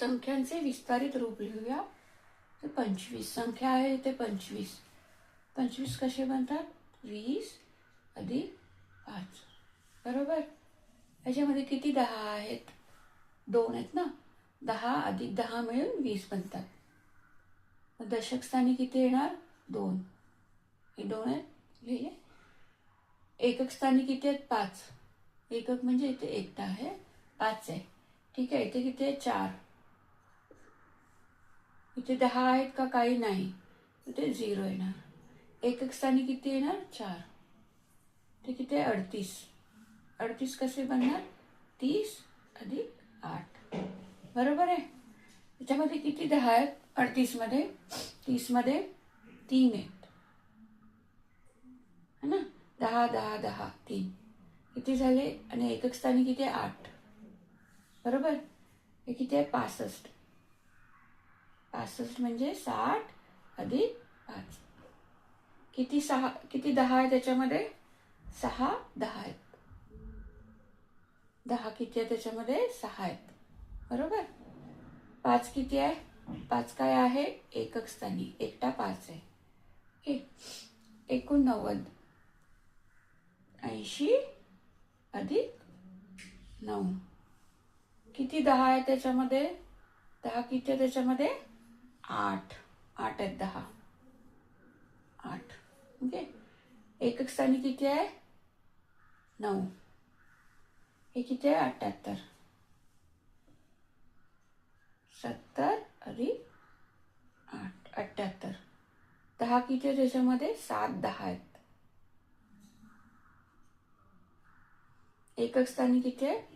संख्यांचे विस्तारित रूप लिहूया तर पंचवीस संख्या आहे ते पंचवीस. पंचवीस कसे बनतात? वीस अधिक पाच. बरोबर? याच्यामध्ये किती दहा आहेत? दोन आहेत ना? दहा अधिक दहा मिळून वीस बनतात. मग दशक स्थानी किती येणार? दोन. हे दोन आहेत. लिहिले एकक स्थानी किती आहेत? पाच. एकक म्हणजे इथे एकटा आहे पाच आहे. ठीक आहे इथे किती आहे? चार. इथे दहा आहेत का काही नाही. ते झिरो येणार. एकक स्थानी किती येणार? चार. ते किती? आहे अडतीस. अडतीस कसे बनणार? तीस अधिक आठ. बरोबर आहे? त्याच्यामध्ये किती दहा आहेत? अडतीसमध्ये. तीसमध्ये तीन आहेत. है ना? दहा दहा दहा तीन. किती झाले? आणि एकक स्थानी किती? आहे आठ. बरोबर? हे किती आहे? पासष्ट. पासष्ट म्हणजे साठ अधिक पाच. किती सहा किती दहा आहे त्याच्यामध्ये? सहा दहा आहेत. दहा किती आहे त्याच्यामध्ये? सहा आहेत. बरोबर? पाच किती आहे? पाच काय आहे? एकक स्थानी. एकटा पाच आहे. ओके. एकोणनव्वद. ऐंशी अधिक नऊ. किती दहा आहे त्याच्यामध्ये? दहा किती आहे त्याच्यामध्ये? आठ. आठ आहेत दहा. आठ. ओके? एकक स्थानी किती आहे? नऊ. हे किती आहे? अठ्ठ्याहत्तर सत्तर अरे आठ. अठ्ठ्याहत्तर दहा किती आहे त्याच्यामध्ये? सात दहा आहेत. एकक स्थानी किती आहे?